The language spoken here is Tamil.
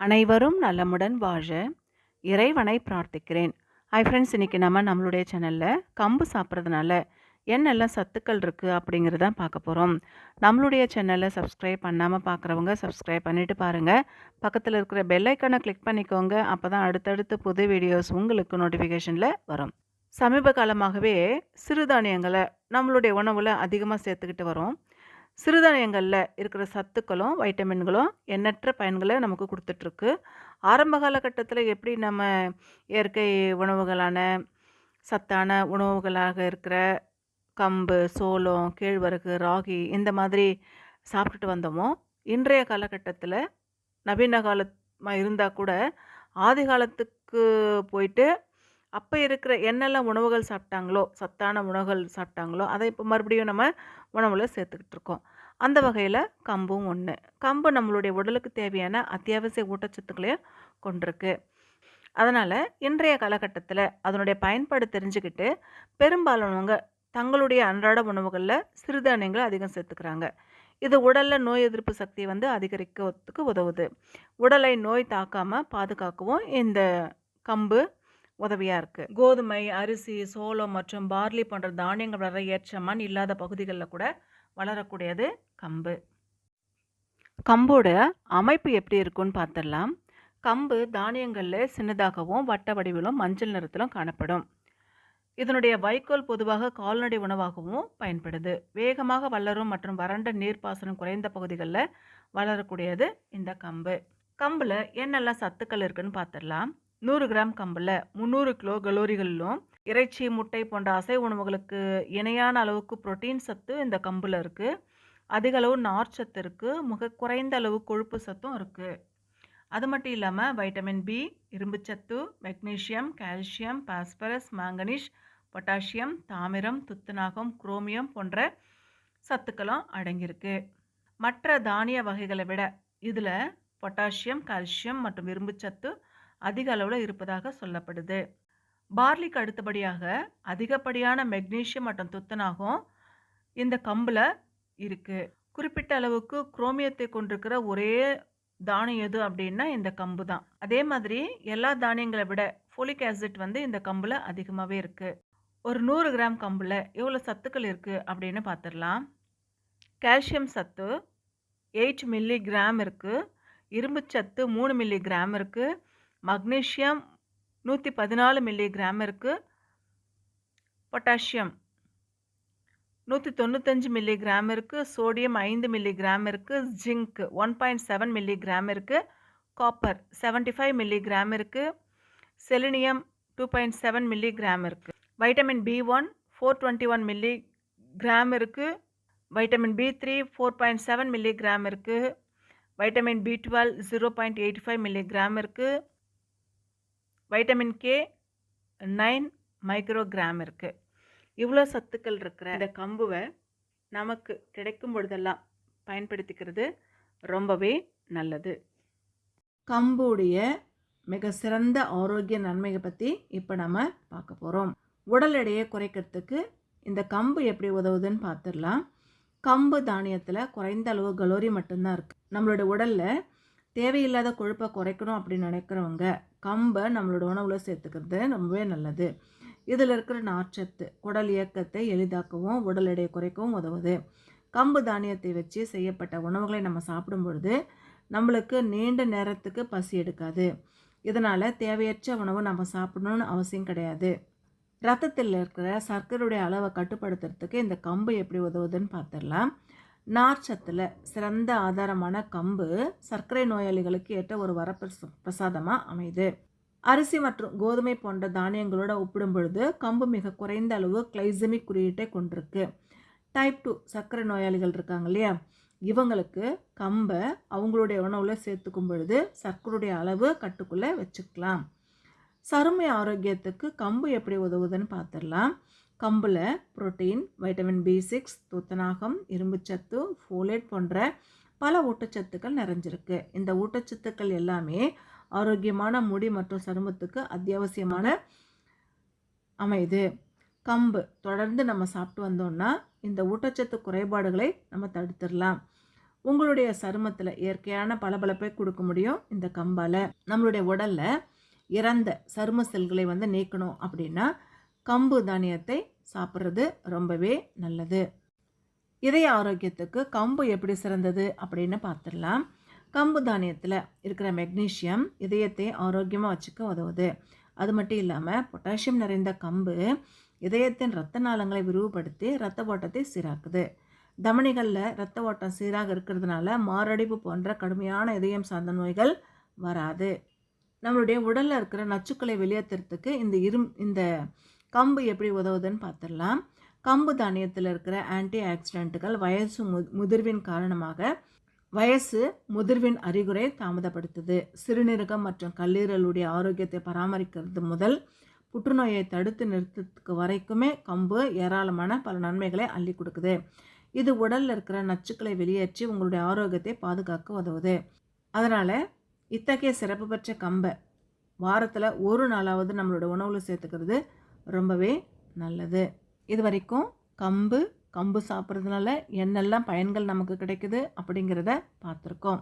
அனைவரும் நலமுடன் வாழ இறைவனை பிரார்த்திக்கிறேன். ஹாய் ஃப்ரெண்ட்ஸ் இன்றைக்கி நம்ம நம்மளுடைய சேனலில் கம்பு சாப்பிட்றதுனால என்னெல்லாம் சத்துக்கள் இருக்குது அப்படிங்கிறத பார்க்க போகிறோம் நம்மளுடைய சேனலை சப்ஸ்கிரைப் பண்ணாமல் பார்க்குறவங்க சப்ஸ்கிரைப் பண்ணிவிட்டு பாருங்கள் பக்கத்தில் இருக்கிற பெல்லைக்கனை கிளிக் பண்ணிக்கோங்க. அப்போ தான் அடுத்தடுத்து புது வீடியோஸ் உங்களுக்கு நோட்டிஃபிகேஷனில் வரும். சமீப காலமாகவே சிறுதானியங்களை நம்மளுடைய உணவில் அதிகமாக சேர்த்துக்கிட்டு வரோம். சிறுதானியங்களில் இருக்கிற சத்துக்களும் வைட்டமின்களும் எண்ணற்ற பயன்களை நமக்கு கொடுத்துட்ருக்கு. ஆரம்ப காலகட்டத்தில் எப்படி நம்ம இயற்கை உணவுகளான சத்தான உணவுகளாக இருக்கிற கம்பு சோளம் கேழ்வரகு ராகி இந்த மாதிரி சாப்பிட்டுட்டு வந்தோமோ இன்றைய காலகட்டத்தில் நவீன காலமாக இருந்தால் கூட ஆதி காலத்துக்கு போயிட்டு அப்போ இருக்கிற என்னெல்லாம் உணவுகள் சாப்பிட்டாங்களோ சத்தான உணவுகள் சாப்பிட்டாங்களோ அதை இப்போ மறுபடியும் நம்ம உணவில் சேர்த்துக்கிட்டு இருக்கோம். அந்த வகையில் கம்பும் ஒன்று கம்பு நம்மளுடைய உடலுக்கு தேவையான அத்தியாவசிய ஊட்டச்சத்துக்களையும் கொண்டிருக்கு. அதனால் இன்றைய காலகட்டத்தில் அதனுடைய பயன்பாடு தெரிஞ்சுக்கிட்டு பெரும்பாலானவங்க தங்களுடைய அன்றாட உணவுகளில் சிறுதானியங்களை அதிகம் சேர்த்துக்கிறாங்க. இது உடலில் நோய் எதிர்ப்பு சக்தியை வந்து அதிகரிக்கிறதுக்கு உதவுது. உடலை நோய் தாக்காமல் பாதுகாக்கவும் இந்த கம்பு உதவியாக இருக்குது கோதுமை அரிசி சோளம் மற்றும் பார்லி போன்ற தானியங்கள் வளர ஏற்ற மண் இல்லாத பகுதிகளில் கூட வளரக்கூடியது கம்பு. கம்போட அமைப்பு எப்படி இருக்குன்னு பார்த்துடலாம் கம்பு தானியங்களில் சின்னதாகவும் வட்ட வடிவிலும் மஞ்சள் நிறத்திலும் காணப்படும். இதனுடைய வைக்கோல் பொதுவாக கால்நடை உணவாகவும் பயன்படுது. வேகமாக வளரும் மற்றும் வறண்ட நீர்ப்பாசனம் குறைந்த பகுதிகளில் வளரக்கூடியது இந்த கம்பு. கம்பில் என்னெல்லாம் சத்துக்கள் இருக்குன்னு பார்த்துடலாம் நூறு கிராம் கம்பில் முந்நூறு கிலோ கலோரிகளிலும் இறைச்சி முட்டை போன்ற அசை உணவுகளுக்கு இணையான அளவுக்கு புரோட்டீன் சத்து இந்த கம்பில் இருக்குது அதிக அளவு நார் சத்து இருக்குது மிக குறைந்த அளவு கொழுப்பு சத்தும் இருக்குது அது மட்டும் இல்லாமல் வைட்டமின் பி இரும்புச்சத்து magnesium calcium phosphorus manganese potassium தாமிரம் துத்தநாகம் குரோமியம் போன்ற சத்துக்களும் அடங்கியிருக்கு. மற்ற தானிய வகைகளை விட இதில் பொட்டாசியம் கால்சியம் மற்றும் இரும்புச்சத்து அதிக அளவில் இருப்பதாக சொல்லப்படுது. பார்லிக்கு அடுத்தபடியாக அதிகப்படியான மெக்னீஷியம் மற்றும் துத்தநாகம் இந்த கம்பில் இருக்குது குறிப்பிட்ட அளவுக்கு குரோமியத்தை கொண்டிருக்கிற ஒரே தானியம் எது அப்படின்னா இந்த கம்பு தான். அதே மாதிரி எல்லா தானியங்களை விட ஃபோலிக் ஆசிட் வந்து இந்த கம்பில் அதிகமாகவே இருக்குது ஒரு நூறு கிராம் கம்பில் எவ்வளோ சத்துக்கள் இருக்குது அப்படின்னு பார்த்துடலாம் கால்சியம் சத்து எயிட் மில்லி கிராம் இருக்குது இரும்பு சத்து மூணு மில்லி கிராம் இருக்குது மக்னீஷியம் நூற்றி பதினாலு மில்லி கிராம் இருக்குது பொட்டாசியம் நூற்றி தொண்ணூத்தஞ்சு மில்லி கிராம் இருக்குது சோடியம் ஐந்து மில்லி கிராம் இருக்குது zinc one point seven milligram இருக்குது copper seventy five milligram இருக்குது selenium two point seven milligram இருக்குது vitamin B one four twenty one milligram இருக்குது vitamin B three four point seven milligram இருக்குது vitamin B twelve zero point eighty five milligram இருக்குது வைட்டமின் கே நைன் மைக்ரோகிராம் இருக்குது இவ்வளோ சத்துக்கள் இருக்கிற இந்த கம்புவை நமக்கு கிடைக்கும் பொழுதெல்லாம் பயன்படுத்திக்கிறது ரொம்பவே நல்லது. கம்புடைய மிக சிறந்த ஆரோக்கிய நன்மையை பற்றி இப்போ நம்ம பார்க்க போகிறோம் உடல் எடையை குறைக்கிறதுக்கு இந்த கம்பு எப்படி உதவுதுன்னு பார்த்துடலாம். கம்பு தானியத்தில் குறைந்த அளவு கலோரி மட்டும்தான் இருக்குது நம்மளோட உடலில் தேவையில்லாத கொழுப்பை குறைக்கணும் அப்படின்னு நினைக்கிறவங்க கம்பை நம்மளோட உணவில் சேர்த்துக்கிறது ரொம்பவே நல்லது. இதில் இருக்கிற நார்ச்சத்து குடல் இயக்கத்தை எளிதாக்கவும் உடல் எடையை குறைக்கவும் உதவுது. கம்பு தானியத்தை வச்சு செய்யப்பட்ட உணவுகளை நம்ம சாப்பிடும் பொழுது நம்மளுக்கு நீண்ட நேரத்துக்கு பசி எடுக்காது. இதனால் தேவையற்ற உணவு நம்ம சாப்பிடணும்னு அவசியம் கிடையாது. ரத்தத்தில் இருக்கிற சர்க்கரையுடைய அளவை கட்டுப்படுத்துறதுக்கு இந்த கம்பு எப்படி உதவுதுன்னு பார்த்துடலாம். நார்ச்சத்தில் சிறந்த ஆதாரமான கம்பு சர்க்கரை நோயாளிகளுக்கு ஏற்ற ஒரு வரப்பிரச பிரசாதமாக அமையுது. அரிசி மற்றும் கோதுமை போன்ற தானியங்களோட ஒப்பிடும் பொழுது கம்பு மிக குறைந்த அளவு கிளைசமிக் குறியீட்டை கொண்டிருக்கு. டைப் டூ சர்க்கரை நோயாளிகள் இருக்காங்க இல்லையா? இவங்களுக்கு கம்பை அவங்களுடைய உணவில் சேர்த்துக்கும் பொழுது சர்க்கரையுடைய அளவு கட்டுக்குள்ளே வச்சுக்கலாம். சருமை ஆரோக்கியத்துக்கு கம்பு எப்படி உதவுதுன்னு பார்த்துடலாம் கம்பில் புரோட்டீன் வைட்டமின் பி சிக்ஸ் துத்தநாகம் இரும்புச்சத்து ஃபோலேட் போன்ற பல ஊட்டச்சத்துக்கள் நிறைஞ்சிருக்கு. இந்த ஊட்டச்சத்துக்கள் எல்லாமே ஆரோக்கியமான முடி மற்றும் சருமத்துக்கு அத்தியாவசியமான அமையுது கம்பு தொடர்ந்து நம்ம சாப்பிட்டு வந்தோம்னா இந்த ஊட்டச்சத்து குறைபாடுகளை நம்ம தடுத்துடலாம். உங்களுடைய சருமத்தில் இயற்கையான பளபளப்பை கொடுக்க முடியும் இந்த கம்பால். நம்மளுடைய உடலில் இறந்த சரும செல்களை வந்து நீக்கணும் அப்படின்னா கம்பு தானியத்தை சாப்பிட்றது ரொம்பவே நல்லது. இதய ஆரோக்கியத்துக்கு கம்பு எப்படி சிறந்தது அப்படின்னு பார்த்துடலாம். கம்பு தானியத்தில் இருக்கிற மெக்னீஷியம் இதயத்தை ஆரோக்கியமாக வச்சுக்க உதவுது. அது மட்டும் இல்லாமல் பொட்டாசியம் நிறைந்த கம்பு இதயத்தின் இரத்த நாளங்களை விரிவுபடுத்தி இரத்த ஓட்டத்தை சீராக்குது. தமனிகளில் இரத்த ஓட்டம் சீராக இருக்கிறதுனால மாரடைப்பு போன்ற கடுமையான இதயம் சார்ந்த நோய்கள் வராது. நம்மளுடைய உடலில் இருக்கிற நச்சுக்களை வெளியேற்றுறதுக்கு இந்த இரும் இந்த கம்பு எப்படி உதவுதுன்னு பார்த்துடலாம். கம்பு தானியத்தில் இருக்கிற ஆன்டி ஆக்சிடென்ட்டுகள் வயசு மு முதிர்வின் காரணமாக வயசு முதிர்வின் அறிகுறை தாமதப்படுத்துது. சிறுநீரகம் மற்றும் கல்லீரலுடைய ஆரோக்கியத்தை பராமரிக்கிறது முதல். புற்றுநோயை தடுத்து நிறுத்தத்துக்கு வரைக்குமே கம்பு ஏராளமான பல நன்மைகளை அள்ளி கொடுக்குது. இது உடலில் இருக்கிற நச்சுக்களை வெளியேற்றி உங்களுடைய ஆரோக்கியத்தை பாதுகாக்க உதவுது. அதனால் இத்தகைய சிறப்பு பெற்ற கம்பை வாரத்தில் ஒரு நாளாவது நம்மளோட உணவில் சேர்த்துக்கிறது. ரொம்பவே நல்லது. இது வரைக்கும் கம்பு கம்பு சாப்பிட்றதுனால என்னெல்லாம் பயன்கள் நமக்கு கிடைக்குது அப்படிங்கிறத பார்த்துருக்கோம்.